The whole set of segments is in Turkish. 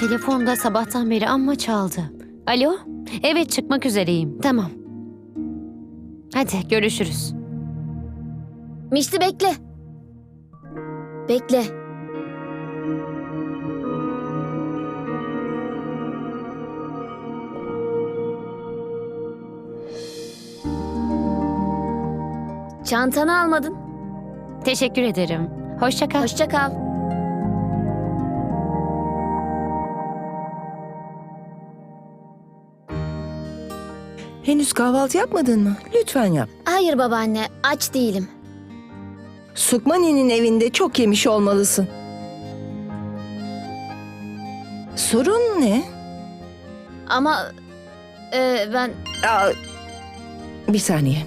Telefon da sabahtan beri amma çaldı. Alo? Evet çıkmak üzereyim. Tamam. Hadi görüşürüz. Mişti bekle. Bekle. Çantanı almadın. Teşekkür ederim. Hoşça kal. Hoşça kal. Henüz kahvaltı yapmadın mı? Lütfen yap. Hayır babaanne, aç değilim. Sukmani'nin evinde çok yemiş olmalısın. Sorun ne? Ama e, ben Aa, bir saniye.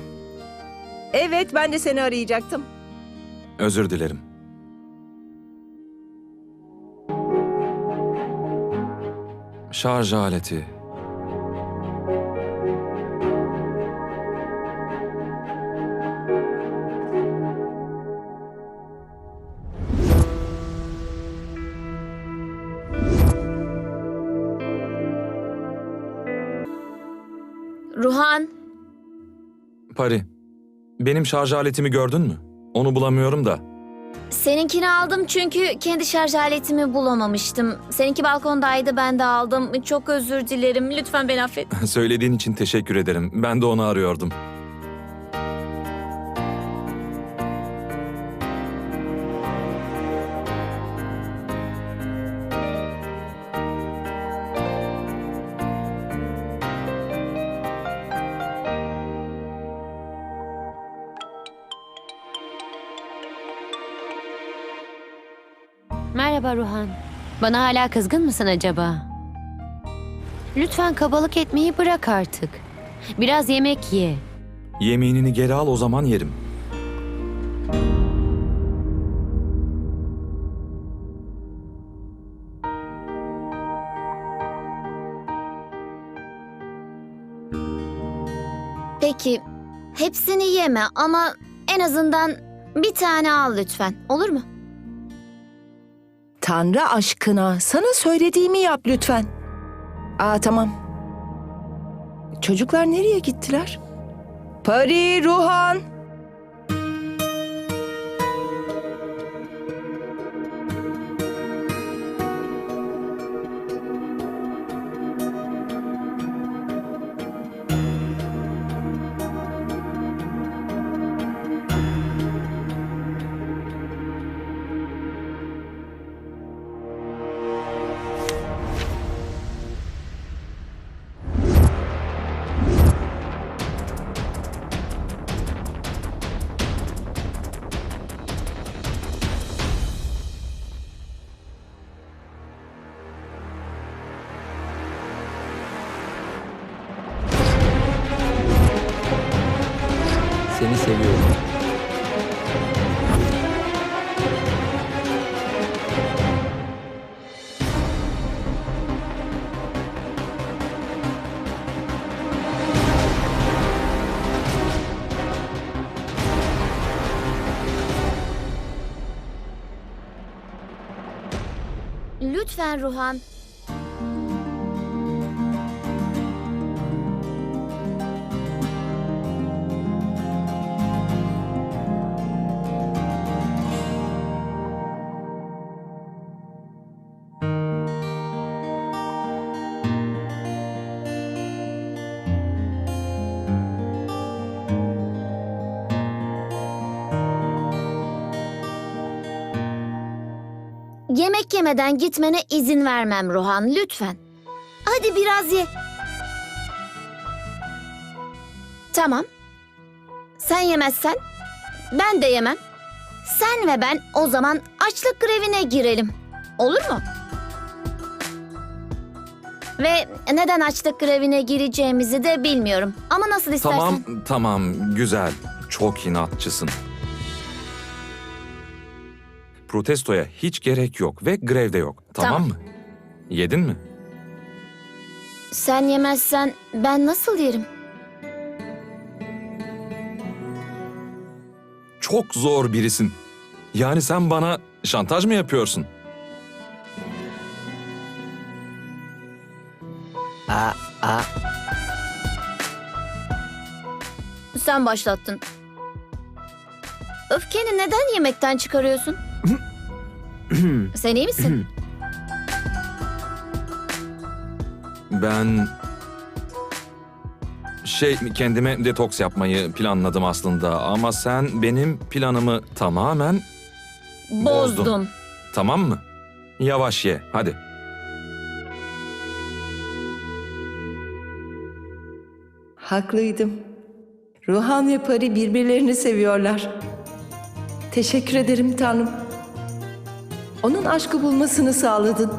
Evet, ben de seni arayacaktım. Özür dilerim. Şarj aleti. Benim şarj aletimi gördün mü? Onu bulamıyorum da. seninkini aldım çünkü kendi şarj aletimi bulamamıştım. Seninki balkondaydı, ben de aldım. Çok özür dilerim. Lütfen beni affet. Söylediğin için teşekkür ederim. Ben de onu arıyordum. Merhaba Ruhan. Bana hala kızgın mısın acaba? Lütfen kabalık etmeyi bırak artık. Biraz yemek ye. Yemeğini geri al o zaman yerim. Peki, hepsini yeme ama en azından bir tane al lütfen. Olur mu? Tanrı aşkına, sana söylediğimi yap lütfen. Aa, tamam. Çocuklar nereye gittiler? Pari, Ruhan. Seni seviyorum. Lütfen Ruhan. Yemek yemeden gitmene izin vermem Ruhan, lütfen. Hadi biraz ye. Tamam. Sen yemezsen ben de yemem. Sen ve ben o zaman açlık grevine girelim. Olur mu? Ve neden açlık grevine gireceğimizi de bilmiyorum. Ama nasıl istersen. Tamam, tamam. Güzel. Çok inatçısın protestoya hiç gerek yok ve grevde yok. Tamam, Tamam. mı? Yedin mi? Sen yemezsen ben nasıl yerim? Çok zor birisin. Yani sen bana şantaj mı yapıyorsun? Sen başlattın. Öfkeni neden yemekten çıkarıyorsun? sen iyi misin? Ben şey kendime detoks yapmayı planladım aslında ama sen benim planımı tamamen Bozdun. Bozdun. tamam mı? Yavaş ye hadi. Haklıydım. Ruhan ve Pari birbirlerini seviyorlar. Teşekkür ederim Tanrım. Onun aşkı bulmasını sağladın.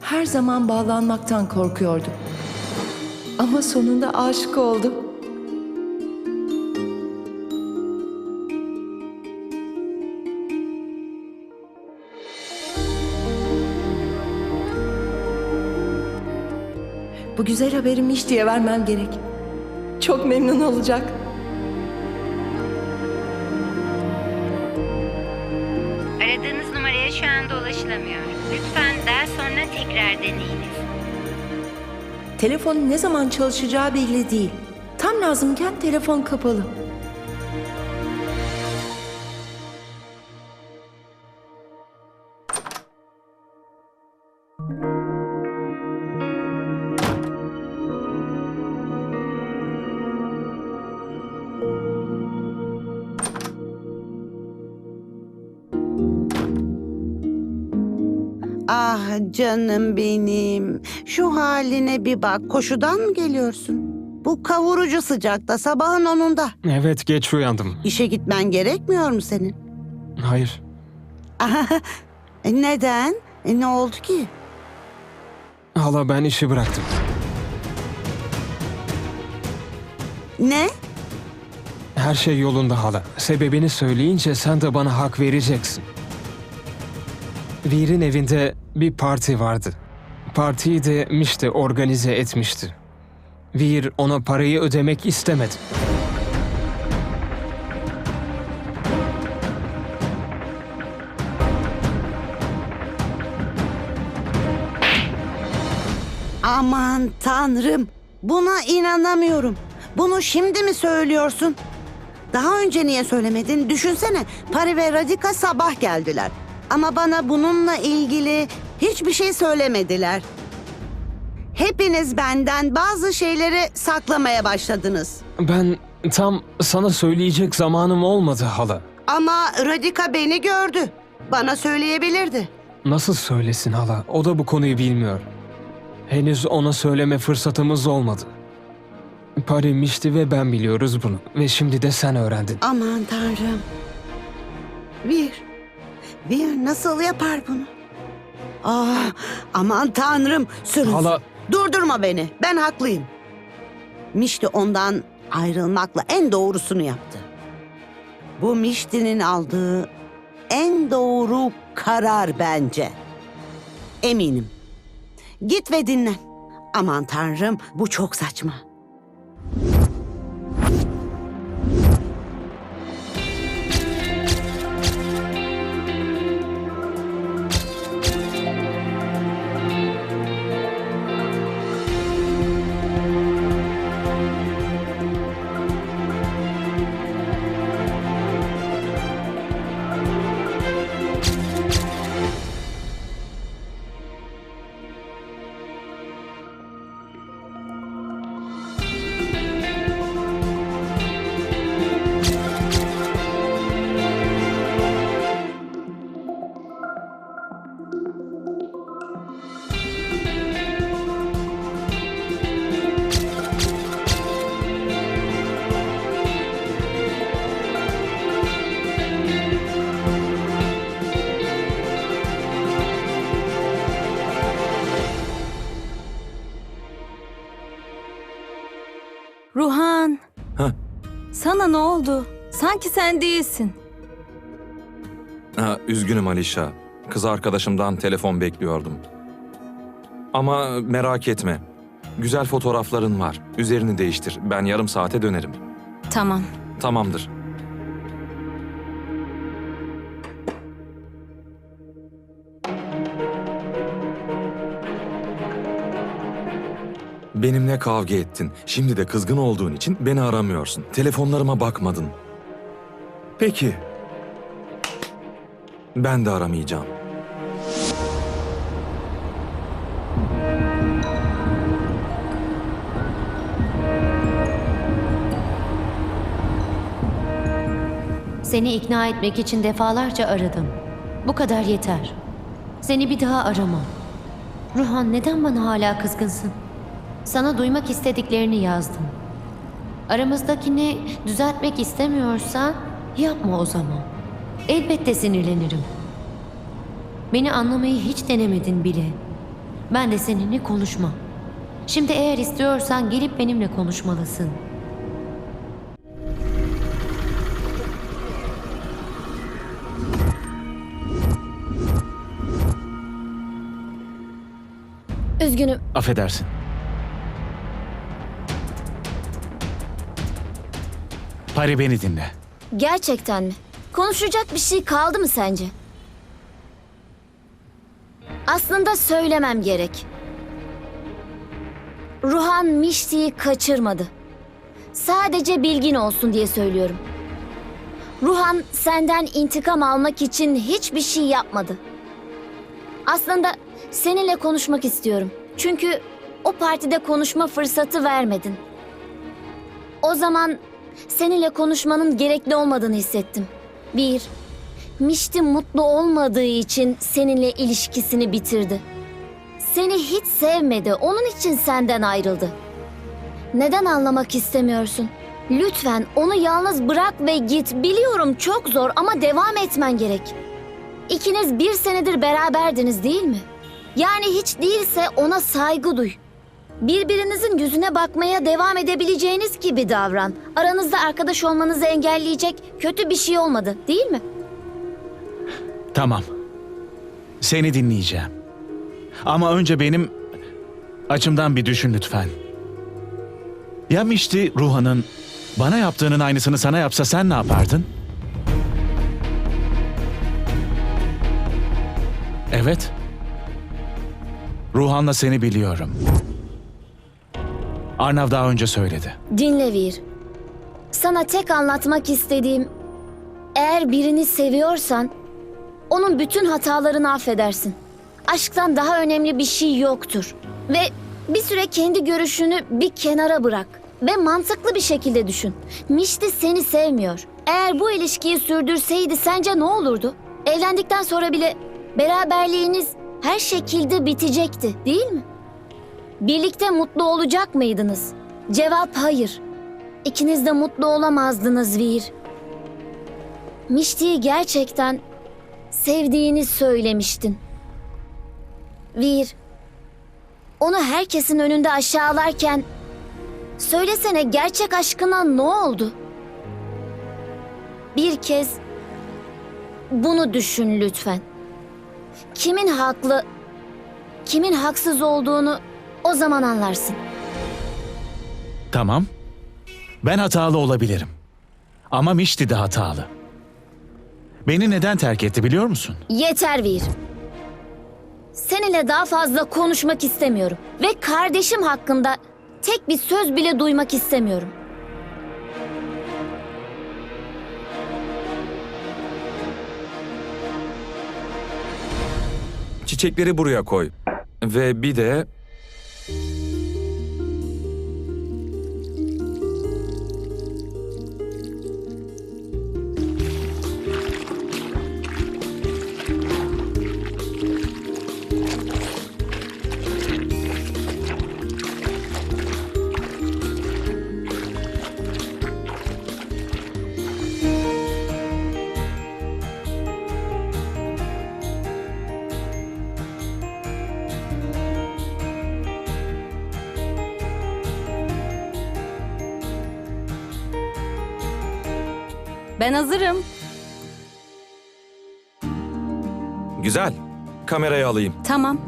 Her zaman bağlanmaktan korkuyordum. Ama sonunda aşık oldum. Bu güzel haberimi iş diye vermem gerek. Çok memnun olacak. Tekrar deneyiniz. Telefonun ne zaman çalışacağı belli değil. Tam lazımken telefon kapalı. Canım benim. Şu haline bir bak. Koşudan mı geliyorsun? Bu kavurucu sıcakta sabahın onunda. Evet geç uyandım. İşe gitmen gerekmiyor mu senin? Hayır. E, Neden? E, ne oldu ki? Hala ben işi bıraktım. Ne? Her şey yolunda hala. Sebebini söyleyince sen de bana hak vereceksin. Vir'in evinde bir parti vardı. Partiyi de Mişte organize etmişti. Vir ona parayı ödemek istemedi. Aman tanrım. Buna inanamıyorum. Bunu şimdi mi söylüyorsun? Daha önce niye söylemedin? Düşünsene. Pari ve Radika sabah geldiler. Ama bana bununla ilgili hiçbir şey söylemediler. Hepiniz benden bazı şeyleri saklamaya başladınız. Ben tam sana söyleyecek zamanım olmadı hala. Ama Radika beni gördü. Bana söyleyebilirdi. Nasıl söylesin hala? O da bu konuyu bilmiyor. Henüz ona söyleme fırsatımız olmadı. Pari, Mişti ve ben biliyoruz bunu. Ve şimdi de sen öğrendin. Aman tanrım. Bir. Bir nasıl yapar bunu? Ah, aman tanrım. Sürün. Hala Durdurma beni. Ben haklıyım. Mişti ondan ayrılmakla en doğrusunu yaptı. Bu Mişti'nin aldığı en doğru karar bence. Eminim. Git ve dinlen. Aman tanrım bu çok saçma. Ne oldu? Sanki sen değilsin. Ha, üzgünüm Alişa. Kız arkadaşımdan telefon bekliyordum. Ama merak etme. Güzel fotoğrafların var. Üzerini değiştir. Ben yarım saate dönerim. Tamam. Tamamdır. Benimle kavga ettin. Şimdi de kızgın olduğun için beni aramıyorsun. Telefonlarıma bakmadın. Peki. Ben de aramayacağım. Seni ikna etmek için defalarca aradım. Bu kadar yeter. Seni bir daha aramam. Ruhan neden bana hala kızgınsın? Sana duymak istediklerini yazdım. Aramızdakini düzeltmek istemiyorsan yapma o zaman. Elbette sinirlenirim. Beni anlamayı hiç denemedin bile. Ben de seninle konuşmam. Şimdi eğer istiyorsan gelip benimle konuşmalısın. Üzgünüm. Affedersin. Pari beni dinle. Gerçekten mi? Konuşacak bir şey kaldı mı sence? Aslında söylemem gerek. Ruhan Mişti'yi kaçırmadı. Sadece bilgin olsun diye söylüyorum. Ruhan senden intikam almak için hiçbir şey yapmadı. Aslında seninle konuşmak istiyorum. Çünkü o partide konuşma fırsatı vermedin. O zaman seninle konuşmanın gerekli olmadığını hissettim. Bir, Mişti mutlu olmadığı için seninle ilişkisini bitirdi. Seni hiç sevmedi, onun için senden ayrıldı. Neden anlamak istemiyorsun? Lütfen onu yalnız bırak ve git. Biliyorum çok zor ama devam etmen gerek. İkiniz bir senedir beraberdiniz değil mi? Yani hiç değilse ona saygı duy. Birbirinizin yüzüne bakmaya devam edebileceğiniz gibi davran. Aranızda arkadaş olmanızı engelleyecek kötü bir şey olmadı, değil mi? Tamam. Seni dinleyeceğim. Ama önce benim açımdan bir düşün lütfen. Ya Mişti Ruhan'ın bana yaptığının aynısını sana yapsa sen ne yapardın? Evet. Ruhan'la seni biliyorum. Arnav daha önce söyledi. Dinle Vir. Sana tek anlatmak istediğim eğer birini seviyorsan onun bütün hatalarını affedersin. Aşktan daha önemli bir şey yoktur. Ve bir süre kendi görüşünü bir kenara bırak ve mantıklı bir şekilde düşün. Mişti seni sevmiyor. Eğer bu ilişkiyi sürdürseydi sence ne olurdu? Evlendikten sonra bile beraberliğiniz her şekilde bitecekti, değil mi? Birlikte mutlu olacak mıydınız? Cevap hayır. İkiniz de mutlu olamazdınız Vir. Mişti'yi gerçekten sevdiğini söylemiştin. Vir, onu herkesin önünde aşağılarken söylesene gerçek aşkına ne oldu? Bir kez bunu düşün lütfen. Kimin haklı, kimin haksız olduğunu o zaman anlarsın. Tamam. Ben hatalı olabilirim. Ama Mişti de hatalı. Beni neden terk etti biliyor musun? Yeter Vir. Seninle daha fazla konuşmak istemiyorum. Ve kardeşim hakkında tek bir söz bile duymak istemiyorum. Çiçekleri buraya koy. Ve bir de Ben hazırım. güzel. Kamerayı alayım. Tamam.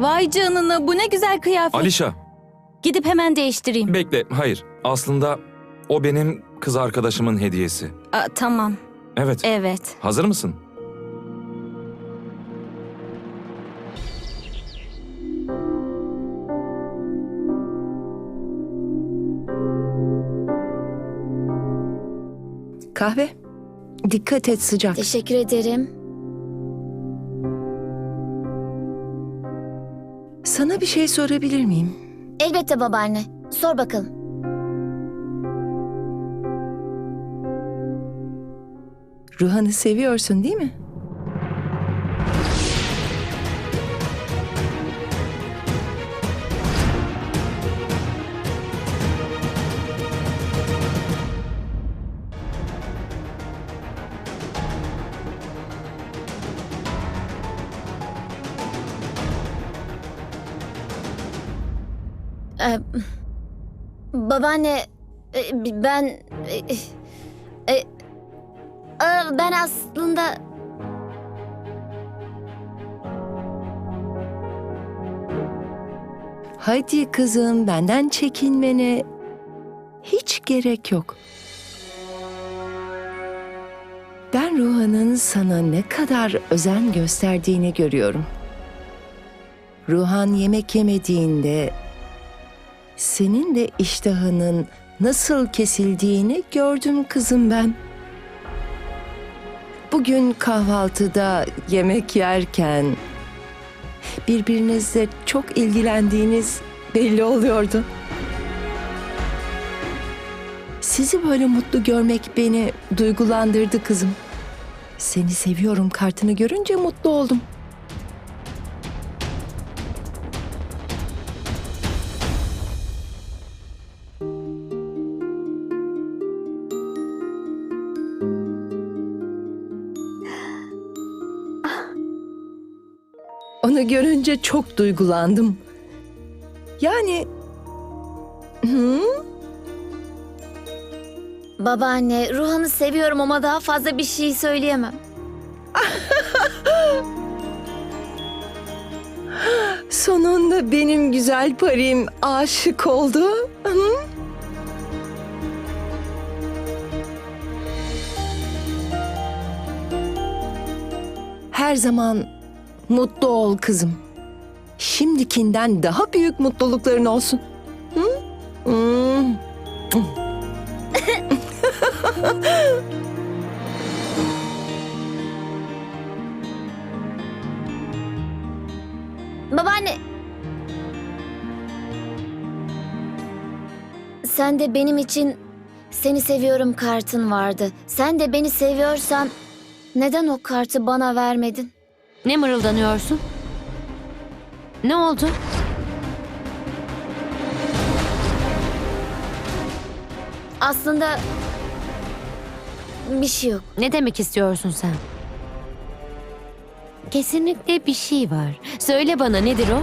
Vay canına bu ne güzel kıyafet. Alişa, Gidip hemen değiştireyim. bekle. Hayır. Aslında o benim kız arkadaşımın hediyesi. Aa, tamam. Evet. Evet. Hazır mısın? Kahve. Dikkat et sıcak. Teşekkür ederim. Sana bir şey sorabilir miyim? Elbette babaanne. Sor bakalım. Ruhan'ı seviyorsun değil mi? Ee, babaanne e, ben e, e, e, ben aslında Hadi kızım benden çekinmene hiç gerek yok. Ben Ruhan'ın sana ne kadar özen gösterdiğini görüyorum. Ruhan yemek yemediğinde senin de iştahının nasıl kesildiğini gördüm kızım ben. Bugün kahvaltıda yemek yerken birbirinizle çok ilgilendiğiniz belli oluyordu. Sizi böyle mutlu görmek beni duygulandırdı kızım. Seni seviyorum kartını görünce mutlu oldum. Onu görünce çok duygulandım. Yani... Hı? babaanne Ruhan'ı seviyorum ama daha fazla bir şey söyleyemem. Sonunda benim güzel parim aşık oldu. Hı? Her zaman mutlu ol kızım. Şimdikinden daha büyük mutlulukların olsun. Hı? Hmm. Babaanne. Sen de benim için seni seviyorum kartın vardı. Sen de beni seviyorsan neden o kartı bana vermedin? Ne mırıldanıyorsun? Ne oldu? Aslında bir şey yok. Ne demek istiyorsun sen? Kesinlikle bir şey var. Söyle bana nedir o?